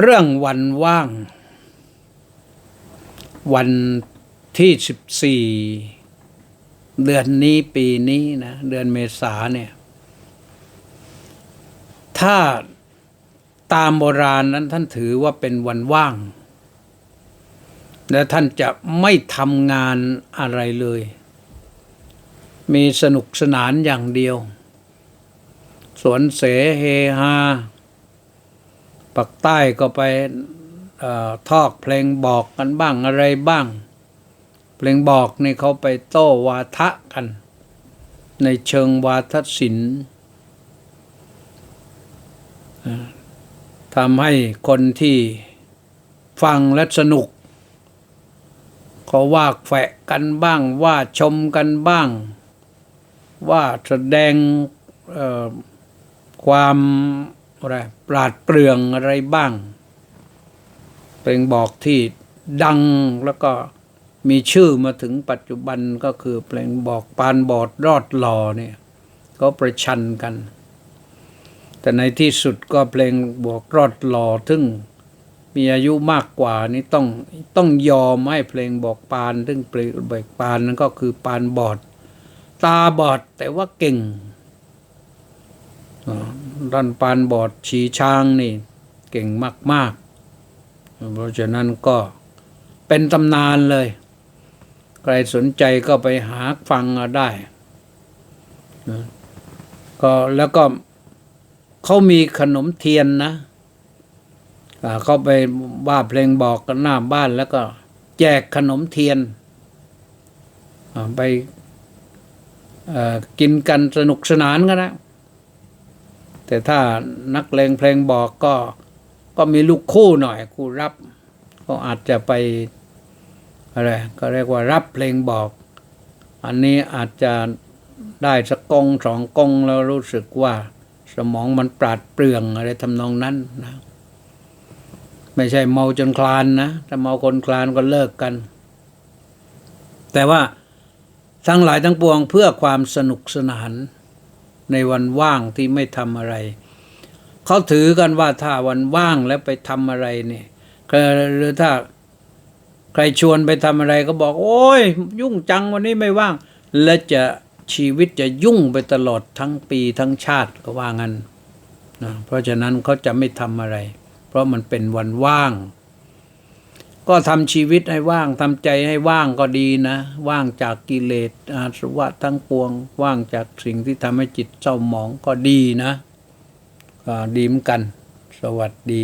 เรื่องวันว่าง วันที่สิบสี่เดือนนี้ปีนี้นะเดือนเมษาเนี่ย ถ้าตามโบราณนั้นท่านถือว่าเป็นวันว่าง และท่านจะไม่ทำงานอะไรเลย มีสนุกสนานอย่างเดียว สวนเสเฮฮา ปักใต้ก็ไปอทอกเพลงบอกกันบ้างอะไรบ้าง เพลงบอกนี่เขาไปโต้วาทะกัน ในเชิงวาทศิลป์ทำให้คนที่ฟังและสนุกเขาว่าแฝะกันบ้าง ว่าชมกันบ้าง ว่าแสดงความ อะไรปราดเปรื่องอะไรบ้าง เพลงบอกที่ดังแล้วก็มีชื่อมาถึงปัจจุบันก็คือเพลงบอกปานบอดรอดหล่อเนี่ยก็ประชันกัน แต่ในที่สุดก็เพลงบอกรอดหล่อถึงมีอายุมากกว่านี่ต้องต้องยอมให้เพลงบอกปานซึ่งเพลงเบกปานนั้นก็คือปานบอด ตาบอดแต่ว่าเก่ง ด้านปานบอดชีช้างนี่เก่งมาก ๆ เพราะฉะนั้นก็เป็นตำนานเลย ใครสนใจก็ไปหาฟังได้นะก็แล้วก็เขามีขนมเทียนนะเขาไปว่าเพลงบอกกันหน้าบ้านแล้วก็แจกขนมเทียนไปกินกันสนุกสนานกันนะ แต่ถ้านักเลงเพลงบอกก็ก็มีลูกคู่หน่อยคู่รับ ก็อาจจะไปอะไรก็เรียกว่ารับเพลงบอก อันนี้อาจจะได้สักกงสองกงแล้วรู้สึกว่าสมองมันปราดเปรื่อง อะไรทำนองนั้นนะไม่ใช่เมาจนคลานนะถ้าเมาคนคลานก็เลิกกัน แต่ว่าทั้งหลายทั้งปวงเพื่อความสนุกสนาน ในวันว่างที่ไม่ทำอะไร เขาถือกันว่าถ้าวันว่างแล้วไปทำอะไรเนี่ยหรือถ้าใครชวนไปทำอะไรก็บอก โอ้ย ยุ่งจังวันนี้ไม่ว่าง และจะชีวิตจะยุ่งไปตลอดทั้งปีทั้งชาติก็ว่างั้นนะเพราะฉะนั้นเขาจะไม่ทำอะไร เพราะมันเป็นวันว่าง ก็ทำชีวิตให้ว่างทำใจให้ว่างก็ดีนะ ว่างจากกิเลสอาสวะทั้งปวง ว่างจากสิ่งที่ทำให้จิตเศร้าหมองก็ดีนะ ก็ดีเหมือนกัน สวัสดี